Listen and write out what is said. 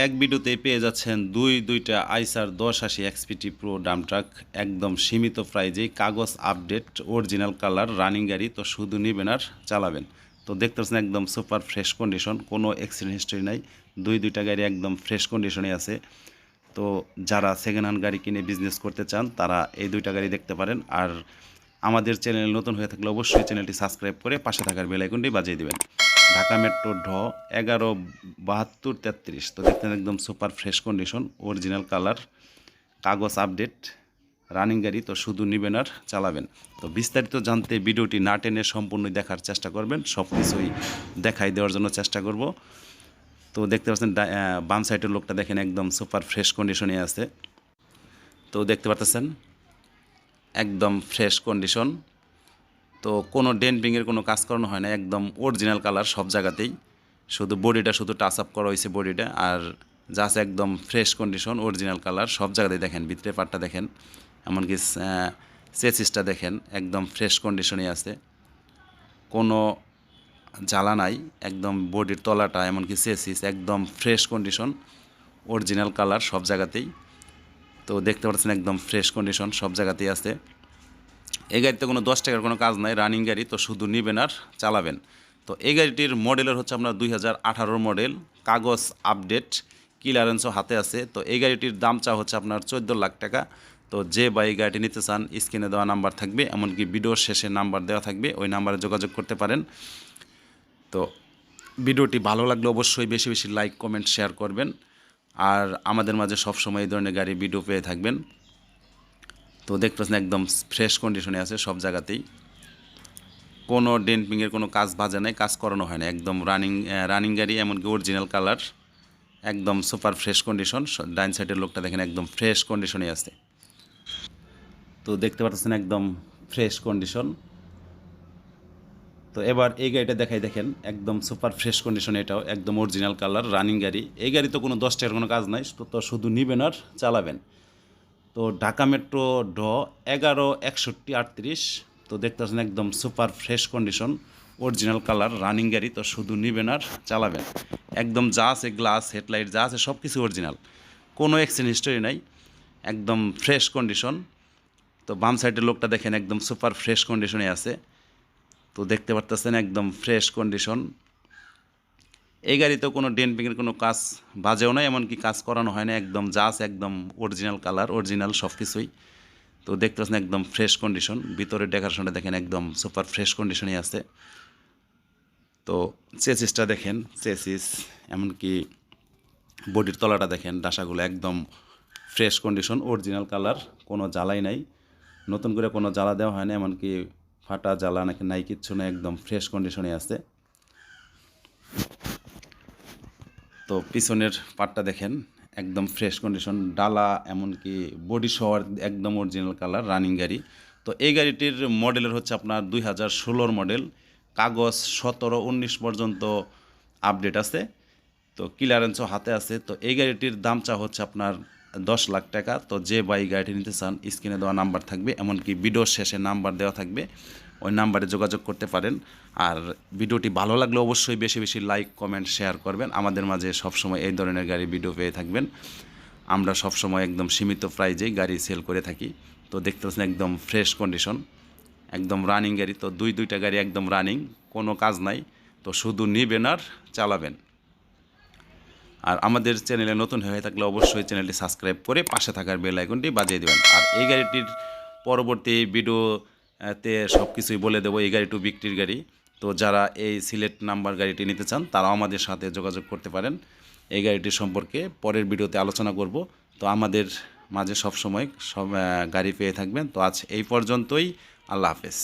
এক ভিডিওতে পেয়ে যাচ্ছেন দুই, দুইটা আইসার দশ আশি এক্সপিটি প্রো ডাম ট্রাক একদম সীমিত প্রাইজে কাগজ আপডেট অরিজিনাল কালার রানিং গাড়ি, তো শুধু নেবেন আর চালাবেন। তো দেখতে পাচ্ছেন একদম সুপার ফ্রেশ কন্ডিশন কোনো অ্যাক্সিডেন্ট হিস্ট্রি নাই। দুই, দুইটা গাড়ি একদম ফ্রেশ কন্ডিশনে আছে। তো যারা সেকেন্ড হ্যান্ড গাড়ি কিনে বিজনেস করতে চান, তারা এই দুইটা গাড়ি দেখতে পারেন। আর আমাদের চ্যানেল নতুন হয়ে থাকলে অবশ্যই চ্যানেলটি সাবস্ক্রাইব করে পাশে থাকার বেল আইকনটি বাজিয়ে দিবেন। ঢাকা মেট্রো ঢ এগারো বাহাত্তর তেত্রিশ। তো দেখতেন একদম super fresh condition original colour কাগজ আপডেট রানিং গাড়ি, তো শুধু নেবেন আর চালাবেন। তো বিস্তারিত জানতে ভিডিওটি না টেনে সম্পূর্ণ দেখার চেষ্টা করবেন সব কিছুই দেখাই দেওয়ার জন্য চেষ্টা করব। তো দেখতে পাচ্ছেন বাম সাইডের লোকটা দেখেন একদম সুপার ফ্রেশ কন্ডিশনে আছে। তো দেখতে পাচ্ছেন, একদম ফ্রেশ কন্ডিশন তো কোনো ডেন্টিংয়ের কোনো কাজ করানো হয় না, একদম অরিজিনাল কালার সব জায়গাতেই। শুধু বডিটা শুধু টাচ আপ করা হয়েছে বডিটা আর আছে একদম ফ্রেশ কন্ডিশন অরিজিনাল কালার সব জায়গাতেই দেখেন, ভিতরে পাটটা দেখেন, এমনকি চেসিসটা দেখেন, একদম ফ্রেশ কন্ডিশনে আছে। কোনো জ্বালা নাই, একদম বডির তলাটা, এমনকি চেসিস একদম ফ্রেশ কন্ডিশন অরিজিনাল কালার সব জায়গাতেই। তো দেখতে পাচ্ছেন একদম ফ্রেশ কন্ডিশন সব জায়গাতেই আছে। এই গাড়িতে কোনো দশ টাকার কোনো কাজ নাই রানিং গাড়ি, তো শুধু নেবেন আর চালাবেন। তো এই গাড়িটির মডেলের হচ্ছে আপনার দুই হাজার মডেল, কাগজ আপডেট, ক্লিয়ারেন্সও হাতে আছে। তো এই গাড়িটির দাম চা হচ্ছে আপনার চোদ্দ লাখ টাকা। তো যে বা এই গাড়িটি নিতে চান, স্ক্রিনে দেওয়া নাম্বার থাকবে, এমনকি ভিডিওর শেষে নাম্বার দেওয়া থাকবে, ওই নাম্বারে যোগাযোগ করতে পারেন। তো ভিডিওটি ভালো লাগলে অবশ্যই বেশি বেশি লাইক, কমেন্ট, শেয়ার করবেন। আর আমাদের মাঝে সবসময় এই ধরনের গাড়ি, ভিডিও পেয়ে থাকবেন। তো দেখতে পাচ্ছেন একদম ফ্রেশ কন্ডিশনে আছে সব জায়গাতেই। কোনো ডেন্টিংয়ের কোনো কাজ বাজে নাই, কাজ করানো হয় না। একদম রানিং রানিং গাড়ি, এমনকি অরিজিনাল কালার একদম সুপার ফ্রেশ কন্ডিশন ডাইন সাইডের লোকটা দেখেন একদম ফ্রেশ কন্ডিশনে আছে। তো দেখতে পাচ্ছেন একদম ফ্রেশ কন্ডিশন তো এবার এই গাড়িটা দেখাই দেখেন, একদম সুপার ফ্রেশ কন্ডিশন এটাও, একদম অরিজিনাল কালার রানিং গাড়ি। এই গাড়ি তো কোনো দশ টাকার কোনো কাজ নাই, তো তো শুধু নিবেন আর চালাবেন। তো ঢাকা মেট্রো ড এগারো একষট্টি আটত্রিশ। তো দেখতে পাচ্ছেন একদম super fresh condition, original colour, running গাড়ি, তো শুধু নিবেন আর চালাবেন। একদম যা আছে গ্লাস, হেডলাইট, যা আছে সব কিছু অরিজিনাল। কোনো অ্যাক্সিডেন্ট হিস্টোরি নাই, একদম ফ্রেশ কন্ডিশন। তো বাম সাইডের লোকটা দেখেন একদম সুপার ফ্রেশ কন্ডিশনে আছে। তো দেখতে পারতেছেন একদম ফ্রেশ কন্ডিশন। এই গাড়িতে কোনো ডেন্টিংয়ের কোনো কাজ বাজেও নাই, এমনকি কাজ করানো হয় না একদম জাস একদম অরিজিনাল কালার অরিজিনাল সব কিছুই তো দেখতে পাচ্ছেন একদম ফ্রেশ কন্ডিশন ভিতরে ডেকোরেশনটা দেখেন একদম সুপার ফ্রেশ কন্ডিশনে আছে। তো চেসিসটা দেখেন, চেসিস, এমনকি বডির তলাটা দেখেন, ডাসাগুলো একদম ফ্রেশ কন্ডিশন অরিজিনাল কালার কোনো জ্বালাই নাই। নতুন করে কোনো জ্বালা দেওয়া হয় না এমনকি ফাটা জ্বালা নাকি নাই, কিচ্ছু না একদম ফ্রেশ কন্ডিশনে আছে। তো পিছনের পাটটা দেখেন, একদম ফ্রেশ কন্ডিশন ডালা, এমনকি বডি সহ একদম অরিজিনাল কালার রানিং গাড়ি। তো এই গাড়িটির মডেলের হচ্ছে আপনার দুই হাজার ষোলোর মডেল কাগজ সতেরো, উনিশ পর্যন্ত আপডেট আছে। তো ক্লিয়ারেন্সও হাতে আছে। তো এই গাড়িটির দাম চা হচ্ছে আপনার দশ লাখ টাকা। তো যে বাই গাড়িটি নিতে চান, স্ক্রিনে দেওয়া নাম্বার থাকবে, এমনকি ভিডিওর শেষে নাম্বার দেওয়া থাকবে। ওই নাম্বারে যোগাযোগ করতে পারেন। আর ভিডিওটি ভালো লাগলে অবশ্যই বেশি বেশি লাইক, কমেন্ট, শেয়ার করবেন। আমাদের মাঝে সবসময় এই ধরনের গাড়ি ভিডিও পেয়ে থাকবেন। আমরা সবসময় একদম সীমিত প্রাইজেই গাড়ি সেল করে থাকি। তো দেখতে পাচ্ছেন একদম ফ্রেশ কন্ডিশন, একদম রানিং গাড়ি। তো দুই দুইটা গাড়ি একদম রানিং, কোনো কাজ নাই। তো শুধু নিবেন আর চালাবেন। আর আমাদের চ্যানেলে নতুন হয়ে থাকলে অবশ্যই চ্যানেলটি সাবস্ক্রাইব করে পাশে থাকার বেল আইকনটি বাজিয়ে দেবেন। আর এই গাড়িটির পরবর্তী ভিডিওতে সব কিছুই বলে দেবো এই গাড়ি টু বিক্রির গাড়ি। তো যারা এই সিলেট নাম্বার গাড়িটি নিতে চান, তারাও আমাদের সাথে যোগাযোগ করতে পারেন। এই গাড়িটি সম্পর্কে পরের ভিডিওতে আলোচনা করব। তো আমাদের মাঝে সব সময় সব গাড়ি পেয়ে থাকবেন। তো আজ এই পর্যন্তই। আল্লাহ হাফেজ।